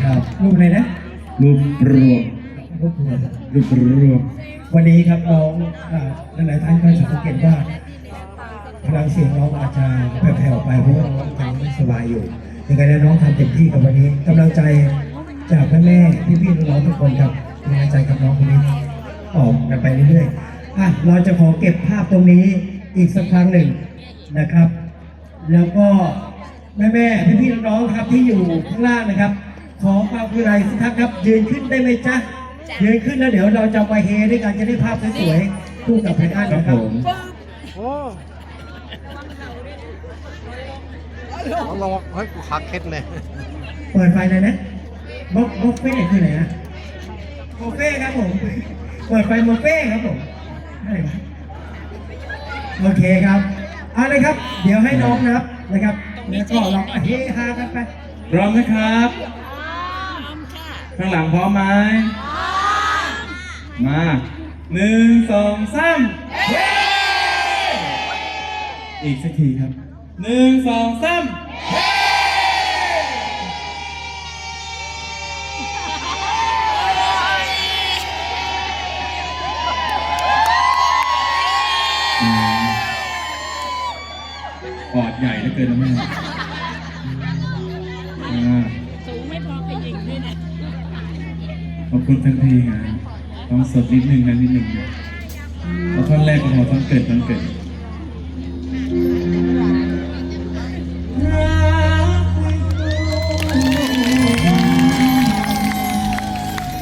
ครับรูปอะไรนะรูปรวมรูปรวมรูปรวมวันนี้ครับน้องอ่าหลายๆท่านก็จะสังเกตว่าพลังเสียงน้องอาจจะแผ่วๆไปเพราะว่าน้องยังไม่สบายอยู่ยังไงแล้วน้องทำเต็มที่กับวันนี้กำลังใจจากพ่อแม่พี่ๆน้องๆทุกคนครับกำลังใจกับน้องคนนี้ตอบกันไปเรื่อยๆอะเราจะขอเก็บภาพตรงนี้อีกสักครั้งหนึ่งนะครับ แล้วก็แม่ๆพี่ๆน้องๆครับที่อยู่ข้างล่างนะครับ ขอความกรุณาอีกสักครั้งครับ ยืนขึ้นได้ไหมจ๊ะ ยืนขึ้นแล้วเดี๋ยวเราจะไปเฮด้วยกันจะได้ภาพสวยๆคู่กับไพอันครับนะคผรับมเขาลองเฮ้ยกูคักเคล็ดเลยเปิดไฟเลยนะบ็อกบ็อกเฟ่คือไหนนะโมเฟ่ครับผมเปิดไฟโมเฟ่ครับผมอะไรวะโอเคครับเอาเลยครับ เดี๋ยวให้น้องนับนะครับแล้วก็เราเฮฮากันไปพร้อมนะครับ ข้างหลังพร้อมไหมมาหนึ่งสองสามอีกสักทีครับหนึ่งสองสามอืมปอดใหญ่เหลือเกินนะแม่อ่าสูงไม่ ขอบคุณแฟนเพลงอะต้องสดนิดนึงนะนิดนึงนะเอาท่อนแรกก็พอท่อนเกิดท่อนเกิด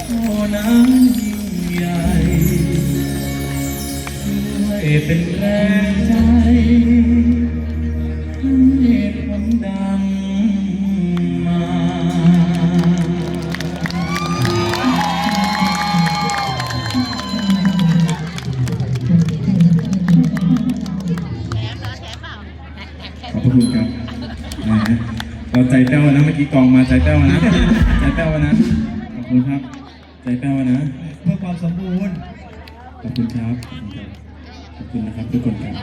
โอ้น้ำยิ่งใหญ่ช่เป็นแรง อบพระคุณครับแหมเราใจแป้วนะเมื่อกี้กองมาใจแป้วนะ ใจแป้วนะขอบคุณครับ ใจแป้วนะ เพื่อความสมบูรณ์ ขอบคุณครับ ขอบคุณนะครับทุกคนครับ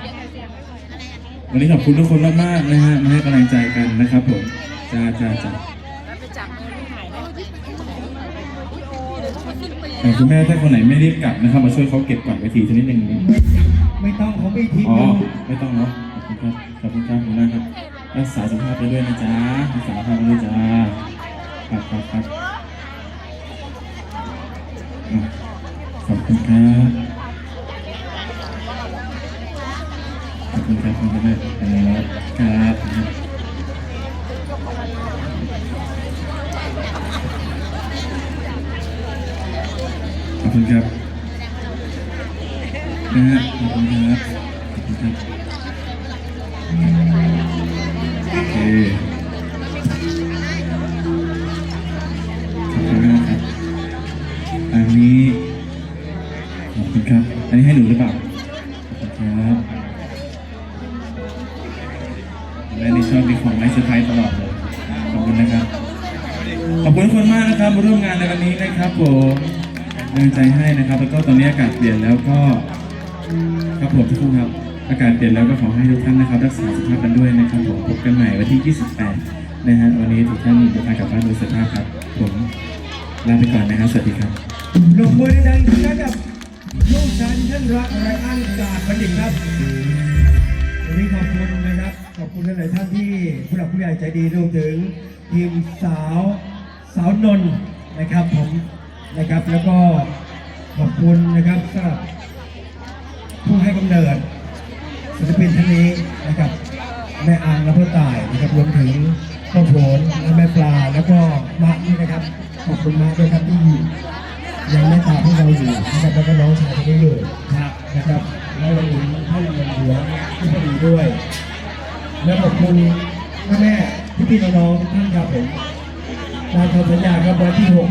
วันนี้ขอบคุณทุกคนมากๆนะฮะมาให้กำลังใจกันนะครับผมจ้าจ้าจ้าแล้วไปจับมือไม่หายได้แต่คุณแม่ถ้าคนไหนไม่รีบกลับนะครับ มาช่วยเขาเก็บก่อนไปทีชนิดหนึ่งไม่ต้องเขาไม่ทิ้งอ๋อดูไม่ต้องเนาะขอบ คุณครับขอบคุณครับขอบคุณมาครับ รักษาสุขภาพไปด้วยนะจ๊ะรักษาสุขภาพไปด้วยจ้าครับครับครับขอบคุณครับขอบคุณครับขอบคุณครับครับครับขอบคุณครับนะฮะขอบคุณครับขอบคุณครับ ครับ อันนี้ให้หนูหรือเปล่าขอบคุณครับแม่นี่ชอบมีของไม้เซอร์ไพรส์ตลอดเลยขอบคุณนะครับ ขอบคุณทุกคนมากนะครับมาร่วมงานในวันนี้นะครับผมกำลังใจให้นะครับ แล้วก็ตอนนี้อากาศเปลี่ยนแล้วก็ครับผมทุกคนครับ อากาศเปลี่ยนแล้วก็ขอให้ทุกท่านนะครับ รักษาสุขภาพกันด้วยนะครับผมพบกันใหม่วันที่ 28 นะฮะวันนี้ทุกท่านเดินทางกลับบ้านโดยสุขภาพครับ ผมลาไปก่อนนะครับ สวัสดีครับลงมือดังๆกับลูกฉันท่าน รักไรอันกาดบัณฑิตครับวันนี้ขอบคุณนะครับ ขอบคุณหลายท่านที่ผู้หลักผู้ใหญ่ใจดีรวมถึงทีมสาวสาวนนนะครับผมนะครับแล้วก็ขอบคุณนะครับสำหรับผู้ให้กำเนิดศิลปินท่านนี้นะครับแม่อังและพ่อตายนะครับรวมถึงพ่อโผลและแม่ปลาแล้วก็มาร์คด้วยนะครับ ขอบคุณมากด้วยครับที่ ยังไม่ตามพวกเราอยู่นะครับแล้วก็น้องชายที่ไม่อยู่นะครับ แล้ววันนี้ท่านเงินหลวที่พอดีด้วย และขอบคุณพ่อแม่พี่พี่น้องๆทุกท่านครับผมการทำสัญญาครับวันที่หก